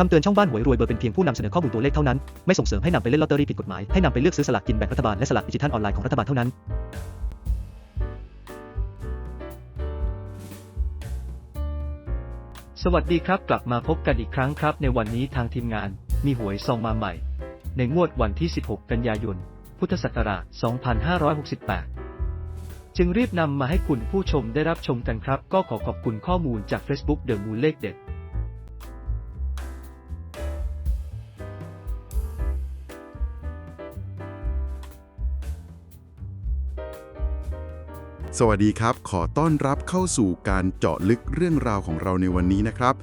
คำเตือนช่องบ้านหวยรวยเบอร์เป็นเพียงผู้นำเสนอข้อมูลตัวเลขเท่านั้น ไม่ส่งเสริมให้นำไปเล่นลอตเตอรี่ผิดกฎหมาย ให้นำไปเลือกซื้อสลากกินแบ่งรัฐบาลและสลากดิจิทัลออนไลน์ของรัฐบาลเท่านั้น สวัสดีครับ กลับมาพบกันอีกครั้งครับ ในวันนี้ทางทีมงาน มีหวยซองมาใหม่ ในงวดวันที่ 16 กันยายน พุทธศักราช 2568 จึงรีบนำมาให้คุณผู้ชมได้รับชมกันครับ ก็ขอขอบคุณข้อมูลจาก Facebook The Moon เลขเด็ด สวัสดีครับ ขอต้อนรับเข้าสู่การเจาะลึกเรื่องราวของเราในวันนี้นะครับ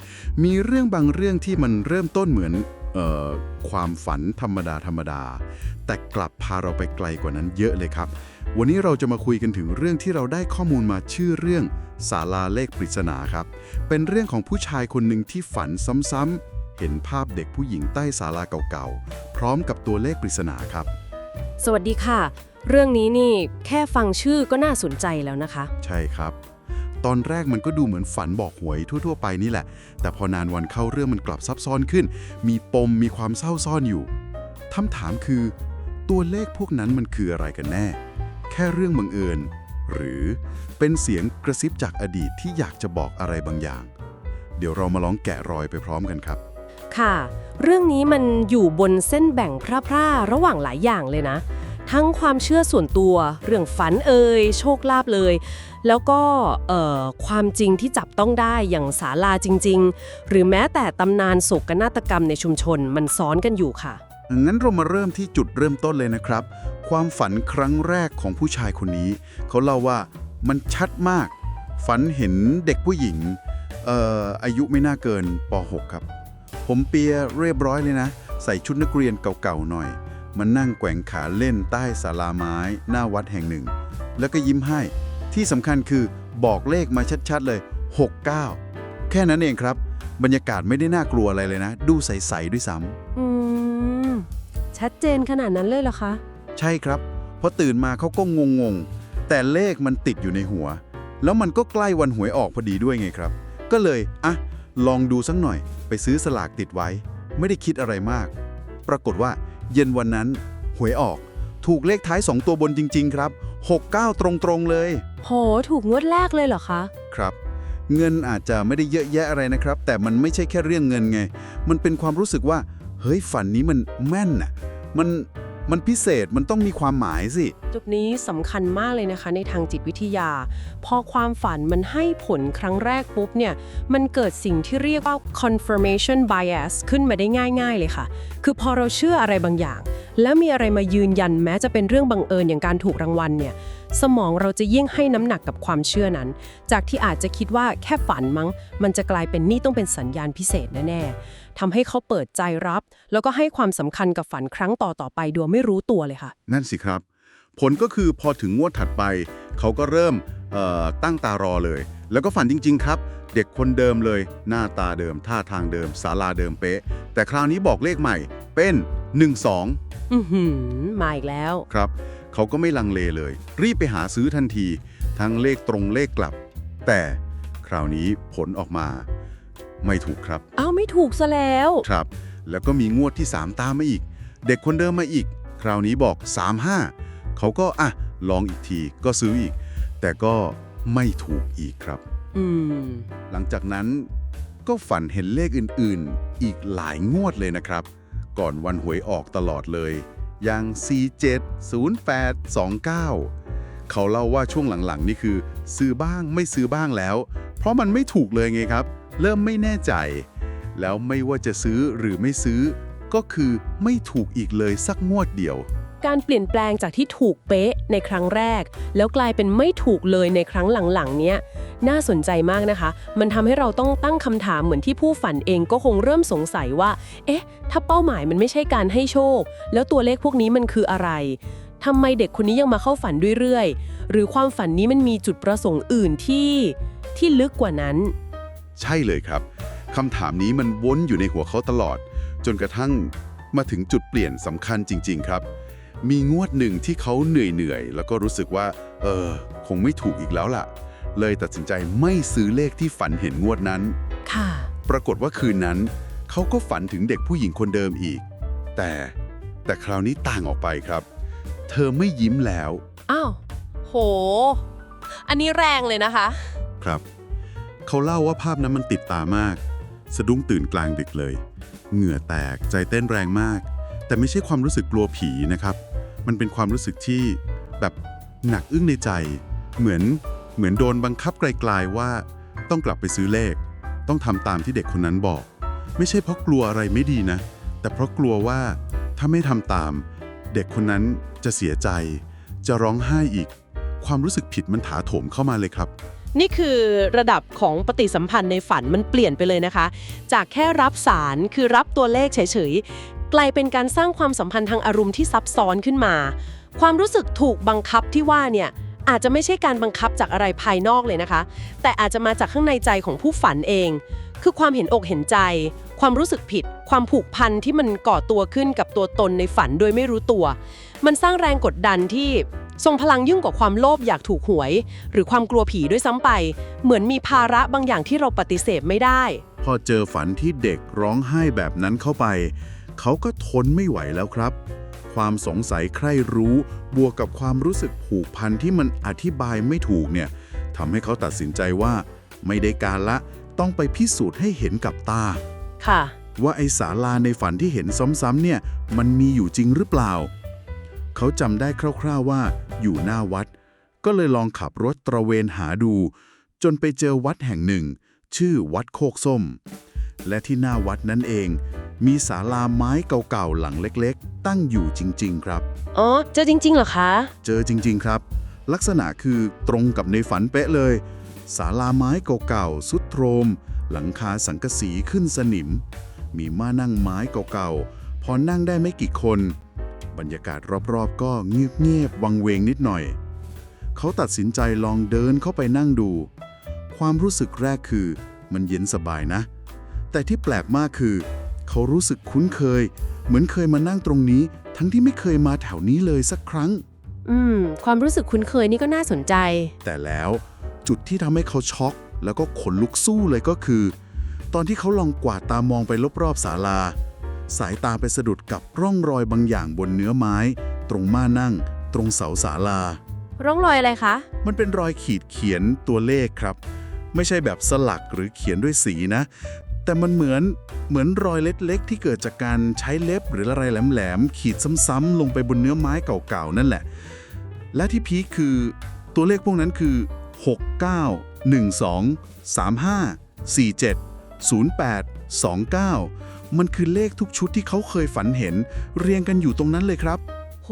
มีเรื่องบางเรื่องที่มันเริ่มต้นเหมือนเอ่อความฝันธรรมดาธรรมดา แต่กลับพาเราไปไกลกว่านั้นเยอะเลยครับ วันนี้เราจะมาคุยกันถึงเรื่องที่เราได้ข้อมูลมาชื่อเรื่องศาลาเลขปริศนาครับ เป็นเรื่องของผู้ชายคนหนึ่งที่ฝันซ้ำๆเห็นภาพเด็กผู้หญิงใต้ศาลาเก่าๆ พร้อมกับตัวเลขปริศนาครับ สวัสดีค่ะ เรื่องนี้นี่แค่ฟังชื่อก็น่าสนใจแล้วนะคะ ใช่ครับ ตอนแรกมันก็ดูเหมือนฝันบอกหวยทั่ว ๆ ไปนี่แหละ แต่พอนานวันเข้าเรื่องมันกลับซับซ้อนขึ้น มีปมมีความเศร้าซ่อนอยู่คำถามคือ ตัวเลขพวกนั้นมันคืออะไรกันแน่ แค่เรื่องบังเอิญ หรือเป็นเสียงกระซิบจากอดีตที่อยากจะบอกอะไรบางอย่าง เดี๋ยวเรามาลองแกะรอยไปพร้อมกันครับ ค่ะ เรื่องนี้มันอยู่บนเส้นแบ่งพร่าๆระหว่างหลายอย่างเลยนะ ทั้งความเชื่อส่วนตัว เรื่องฝันเอ่ยโชคลาภเลย แล้วก็เอ่อความจริงที่จับต้องได้อย่างศาลาจริง ๆ หรือแม้แต่ตำนานโศกนาฏกรรมในชุมชนมันซ้อนกันอยู่ค่ะงั้นเรามาเริ่มที่จุดเริ่มต้นเลยนะครับ ความฝันครั้งแรกของผู้ชายคนนี้ เขาเล่าว่ามันชัดมาก ฝันเห็นเด็กผู้หญิงเอ่ออายุไม่น่าเกินป .6 ครับ ผมเปียเรียบร้อยเลยนะ ใส่ชุดนักเรียนเก่าๆหน่อย มันนั่งแกว่งขาเล่นใต้ศาลาไม้หน้าวัดแห่งหนึ่ง แล้วก็ยิ้มให้ ที่สำคัญคือบอกเลขมาชัดๆเลย 69 แค่นั้นเองครับ บรรยากาศไม่ได้น่ากลัวอะไรเลยนะ ดูใสๆด้วยซ้ำอืม ชัดเจนขนาดนั้นเลยเหรอคะ ใช่ครับพอตื่นมาเขาก็งงงๆแต่เลขมันติดอยู่ในหัว แล้วมันก็ใกล้วันหวยออกพอดีด้วยไงครับ ก็เลยอะลองดูสักหน่อย ไปซื้อสลากติดไว้ ไม่ได้คิดอะไรมาก ปรากฏว่า เย็นวันนั้น หวยออก ถูกเลขท้าย 2 ตัวบนจริง ๆ ครับ 69 ตรงๆเลย โห ถูกงวดแรกเลยเหรอคะ ครับ เงินอาจจะไม่ได้เยอะแยะอะไรนะครับ แต่มันไม่ใช่แค่เรื่องเงินไง มันเป็นความรู้สึกว่า เฮ้ยฝันนี้มันแม่นน่ะ มัน มันพิเศษมันต้องมีความหมายสิ จุดนี้สำคัญมากเลยนะคะในทางจิตวิทยา พอความฝันมันให้ผลครั้งแรกปุ๊บเนี่ย มันเกิดสิ่งที่เรียกว่า confirmation bias ขึ้นมาได้ง่าย ๆเลยค่ะ คือพอเราเชื่ออะไรบางอย่าง แล้วมีอะไรมายืนยันแม้จะเป็นเรื่องบังเอิญอย่างการถูกรางวัลเนี่ย สมองเราจะยิ่งให้น้ำหนักกับความเชื่อนั้น จากที่อาจจะคิดว่าแค่ฝันมั้ง มันจะกลายเป็นนี่ต้องเป็นสัญญาณพิเศษแน่ๆ ทำให้เขาเปิดใจรับ แล้วก็ให้ความสำคัญกับฝันครั้งต่อๆไปโดยไม่รู้ตัวเลยค่ะ นั่นสิครับ ผลก็คือพอถึงงวดถัดไป เขาก็เริ่มเอ่อตั้งตารอเลย แล้วก็ฝันจริง ๆ ครับ เด็กคนเดิมเลย หน้าตาเดิม ท่าทางเดิมศาลาเดิมเป๊ะ แต่คราวนี้บอกเลขใหม่ เป็น 12อือหือมาอีกแล้วครับ เขาก็ไม่ลังเลเลย รีบไปหาซื้อทันที ทั้งเลขตรงเลขกลับ แต่คราวนี้ผลออกมา ไม่ถูกครับอ้าวไม่ถูกซะแล้ว ครับ แล้วก็มีงวดที่ 3 ตามมาอีก เด็กคนเดิมมาอีก คราวนี้บอก 35 เขาก็อะลองอีกทีก็ซื้ออีก แต่ก็ไม่ถูกอีกครับ อืม หลังจากนั้นก็ฝันเห็นเลขอื่นๆ อีกหลายงวดเลยนะครับ ก่อนวันหวยออกตลอดเลยอย่าง 47 08 29 เขาเล่าว่าช่วงหลังๆ นี่คือ ซื้อบ้างไม่ซื้อบ้างแล้ว เพราะมันไม่ถูกเลยไงครับ เริ่มไม่แน่ใจ แล้วไม่ว่าจะซื้อหรือไม่ซื้อ ก็คือไม่ถูกอีกเลยสักงวดเดียว การเปลี่ยนแปลงจากที่ถูกเป๊ะในครั้งแรก แล้วกลายเป็นไม่ถูกเลยในครั้งหลังๆ เนี้ยน่าสนใจมากนะคะ มันทำให้เราต้องตั้งคำถามเหมือนที่ผู้ฝันเองก็คงเริ่มสงสัยว่า เอ๊ะ ถ้าเป้าหมายมันไม่ใช่การให้โชค แล้วตัวเลขพวกนี้มันคืออะไรทำไมเด็กคนนี้ยังมาเข้าฝันเรื่อยๆ หรือความฝันนี้มันมีจุดประสงค์อื่นที่ที่ลึกกว่านั้น ใช่เลยครับคำถามนี้มันวนอยู่ในหัวเขาตลอด จนกระทั่งมาถึงจุดเปลี่ยนสำคัญจริง ๆ ครับ มีงวดหนึ่งที่เขาเหนื่อยๆแล้วก็รู้สึกว่า เออ คงไม่ถูกอีกแล้วล่ะ เลยตัดสินใจไม่ซื้อเลขที่ฝันเห็นงวดนั้น ค่ะ ปรากฏว่าคืนนั้น เขเขาก็ฝันถึงเด็กผู้หญิงคนเดิมอีก แต่แต่คราวนี้ต่างออกไปครับ เธอไม่ยิ้มแล้ว อ้าว โห อันนี้แรงเลยนะคะ ครับ เขาเล่าว่าภาพนั้นมันติดตามาก สะดุ้งตื่นกลางดึกเลย เหงื่อแตกใจเต้นแรงมาก แต่ไม่ใช่ความรู้สึกกลัวผีนะครับ มันเป็นความรู้สึกที่แบบหนักอึ้งในใจ เหมือนเหมือนโดนบังคับไกลๆว่า ต้องกลับไปซื้อเลข ต้องทำตามที่เด็กคนนั้นบอก ไม่ใช่เพราะกลัวอะไรไม่ดีนะ แต่เพราะกลัวว่าถ้าไม่ทำตาม เด็กคนนั้นจะเสียใจ จะร้องไห้อีก ความรู้สึกผิดมันถาโถมเข้ามาเลยครับ นี่คือระดับของปฏิสัมพันธ์ในฝันมันเปลี่ยนไปเลยนะคะ จากแค่รับสารคือรับตัวเลขเฉยๆ กลายเป็นการสร้างความสัมพันธ์ทางอารมณ์ที่ซับซ้อนขึ้นมา ความรู้สึกถูกบังคับที่ว่าเนี่ยอาจจะไม่ใช่การบังคับจากอะไรภายนอกเลยนะคะ แต่อาจจะมาจากข้างในใจของผู้ฝันเอง คือความเห็นอกเห็นใจ ความรู้สึกผิด ความผูกพันที่มันก่อตัวขึ้นกับตัวตนในฝันโดยไม่รู้ตัว มันสร้างแรงกดดันที่ ทรงพลังยิ่งกว่าความโลภอยากถูกหวย หรือความกลัวผีด้วยซ้ำไป เหมือนมีภาระบางอย่างที่เราปฏิเสธไม่ได้ พอเจอฝันที่เด็กร้องไห้แบบนั้นเข้าไป เขาก็ทนไม่ไหวแล้วครับ ความสงสัยใคร่รู้บวกกับความรู้สึกผูกพันที่มันอธิบายไม่ถูกเนี่ยทำให้เขาตัดสินใจว่า ไม่ได้การละต้องไปพิสูจน์ให้เห็นกับตา ค่ะ ว่าไอศาลาในฝันที่เห็นซ้ำๆเนี่ย มันมีอยู่จริงหรือเปล่า เขาจำได้คร่าวๆว่าอยู่หน้าวัด ก็เลยลองขับรถตระเวนหาดู จนไปเจอวัดแห่งหนึ่ง ชื่อวัดโคกส้ม และที่หน้าวัดนั้นเอง มีศาลาไม้เก่าๆหลังเล็กๆ ตั้งอยู่จริง ๆ ครับ อ๋อ เจอจริงๆเหรอคะ เจอจริง ๆ ครับ ลักษณะคือตรงกับในฝันเป๊ะเลยศาลาไม้เก่าๆสุดโทรม หลังคาสังกะสีขึ้นสนิม มีม้านั่งไม้เก่าๆพอนั่งได้ไม่กี่คน บรรยากาศรอบๆ ก็เงียบๆวังเวงนิดหน่อย เขาตัดสินใจลองเดินเข้าไปนั่งดู ความรู้สึกแรกคือมันเย็นสบายนะ แต่ที่แปลกมากคือ เขารู้สึกคุ้นเคย เหมือนเคยมานั่งตรงนี้ ทั้งที่ไม่เคยมาแถวนี้เลยสักครั้ง อืม ความรู้สึกคุ้นเคยนี่ก็น่าสนใจ แต่แล้วจุดที่ทำให้เขาช็อก แล้วก็ขนลุกสู้เลยก็คือ ตอนที่เขาลองกวาดตามองไปรอบๆศาลา สายตาไปสะดุดกับร่องรอยบางอย่างบนเนื้อไม้ ตรงม่านั่ง ตรงเสาศาลา ร่องรอยอะไรคะ มันเป็นรอยขีดเขียนตัวเลขครับ ไม่ใช่แบบสลักหรือเขียนด้วยสีนะ แต่มันเหมือนเหมือนรอยเล็กๆ ที่เกิดจากการใช้เล็บหรืออะไรแหลมๆขีดซ้ำๆลงไปบนเนื้อไม้เก่าๆนั่นแหละ และที่พีคคือตัวเลขพวกนั้นคือ 69 12 35 47 08 29 มันคือเลขทุกชุดที่เขาเคยฝันเห็น เรียงกันอยู่ตรงนั้นเลยครับ โห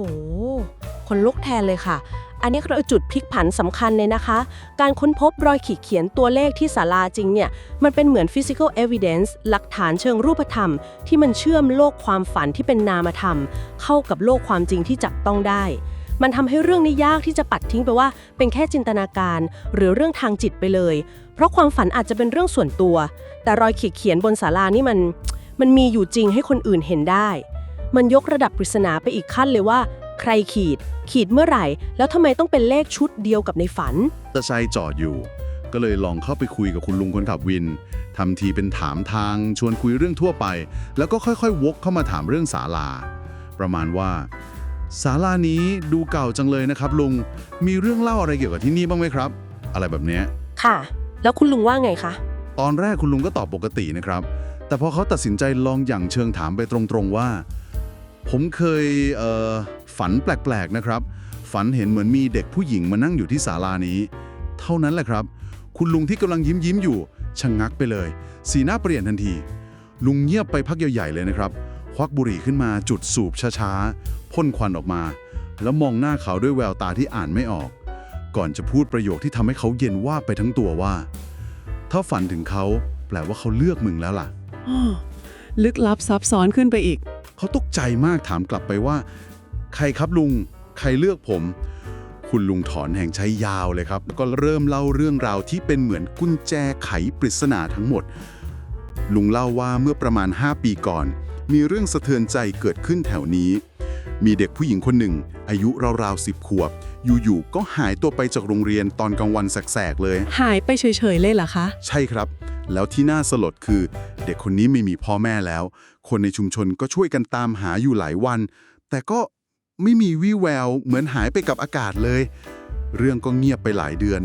คนลุกแทนเลยค่ะ อันนี้คือจุดพลิกผันสำคัญเลยนะคะ การค้นพบรอยขีดเขียนตัวเลขที่ศาลาจริงเนี่ย มันเป็นเหมือน physical evidence หลักฐานเชิงรูปธรรม ที่มันเชื่อมโลกความฝันที่เป็นนามธรรม เข้ากับโลกความจริงที่จับต้องได้ มันทำให้เรื่องนี้ยากที่จะปัดทิ้งไปว่า เป็นแค่จินตนาการ หรือเรื่องทางจิตไปเลย เพราะความฝันอาจจะเป็นเรื่องส่วนตัว แต่รอยขีดเขียนบนศาลานี่มัน มันมีอยู่จริงให้คนอื่นเห็นได้ มันยกระดับปริศนาไปอีกขั้นเลยว่า ใครขีด ขีดเมื่อไหร่ แล้วทำไมต้องเป็นเลขชุดเดียวกับในฝัน ตะไซค์จอดอยู่ ก็เลยลองเข้าไปคุยกับคุณลุงคนขับวินทำทีเป็นถามทางชวนคุยเรื่องทั่วไป แล้วก็ค่อยๆ วกเข้ามาถามเรื่องศาลา ประมาณว่าศาลานี้ดูเก่าจังเลยนะครับ ลุงมีเรื่องเล่าอะไรเกี่ยวกับที่นี่บ้างไหมครับ อะไรแบบเนี้ย ค่ะ แล้วคุณลุงว่าไงคะ ตอนแรกคุณลุงก็ตอบปกตินะครับ แต่พอเขาตัดสินใจลองอย่างเชิงถามไปตรงๆว่า ผมเคยเฝันแปลกๆนะครับ ฝันเห็นเหมือนมีเด็กผู้หญิงมานั่งอยู่ที่ศาลานี้ เท่านั้นแหละครับ คุณลุงที่กำลังยิ้มยิ้มอยู่ชะงงักไปเลย สีหน้าเปลี่ยนทันที ลุงเงียบไปพักใหญ่ๆเลยนะครับ ควักบุหรี่ขึ้นมาจุดสูบช้าๆพ่นควันออกมา แล้วมองหน้าเขาด้วยแววตาที่อ่านไม่ออก ก่อนจะพูดประโยคที่ทำให้เขาเย็นว่าไปทั้งตัวว่า ถ้าฝันถึงเขาแปลว่าเขาเลือกมึงแล้วล่ะ ลึกลับซับซ้อนขึ้นไปอีก เขาตกใจมากถามกลับไปว่า ใครครับลุง ใครเลือกผม คุณลุงถอนแห่งใช้ยาวเลยครับ แล้วก็เริ่มเล่าเรื่องราวที่เป็นเหมือนกุญแจไขปริศนาทั้งหมด ลุงเล่าว่าเมื่อประมาณ 5 ปีก่อน มีเรื่องสะเทือนใจเกิดขึ้นแถวนี้ มีเด็กผู้หญิงคนหนึ่ง อายุราวๆสิบขวบ อยู่ๆก็หายตัวไปจากโรงเรียนตอนกลางวันแสกๆเลย หายไปเฉยๆเลยเหรอคะ ใช่ครับ แล้วที่น่าสลดคือ เด็กคนนี้ไม่มีพ่อแม่แล้ว คนในชุมชนก็ช่วยกันตามหาอยู่หลายวัน แต่ก็ไม่มีวี่แววเหมือนหายไปกับอากาศเลย เรื่องก็เงียบไปหลายเดือน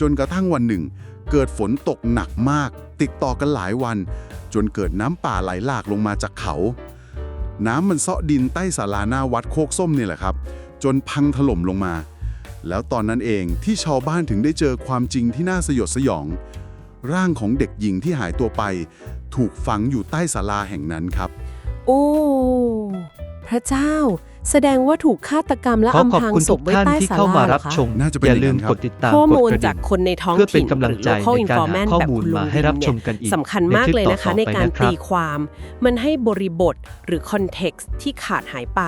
จนกระทั่งวันหนึ่ง เกิดฝนตกหนักมาก ติดต่อกันหลายวัน จนเกิดน้ำป่าไหลหลากลงมาจากเขา น้ำมันเซาะดินใต้ศาลาหน้าวัดโคกส้มนี่แหละครับ จนพังถล่มลงมา แล้วตอนนั้นเองที่ชาวบ้านถึงได้เจอความจริงที่น่าสยดสยอง ร่างของเด็กหญิงที่หายตัวไป ถูกฝังอยู่ใต้ศาลาแห่งนั้นครับ โอ้ พระเจ้า แสดงว่าถูกฆาตกรรมและขออำขอบพรางคุณศทุพกไว้ท่านใต้ที่ศาเข้าลามาเหรรัอบคะ ชม น่าจะเป็นอย่าลืมอย่างนั้นครับ กดติดตามข้อกดมูลกระจากดิ่งคนในท้องเพื่อเป็ถิ่นนกำลังใจหรือใน local การหา informant ข้อแบบมูลคุณลุมางให้รับวินชเนี่ยมกันอีกสำคัญมากในลิปเลยนะคะต่อๆในไปการนะครับตีความ มันให้บริบทหรือ context ที่ขาดหายไป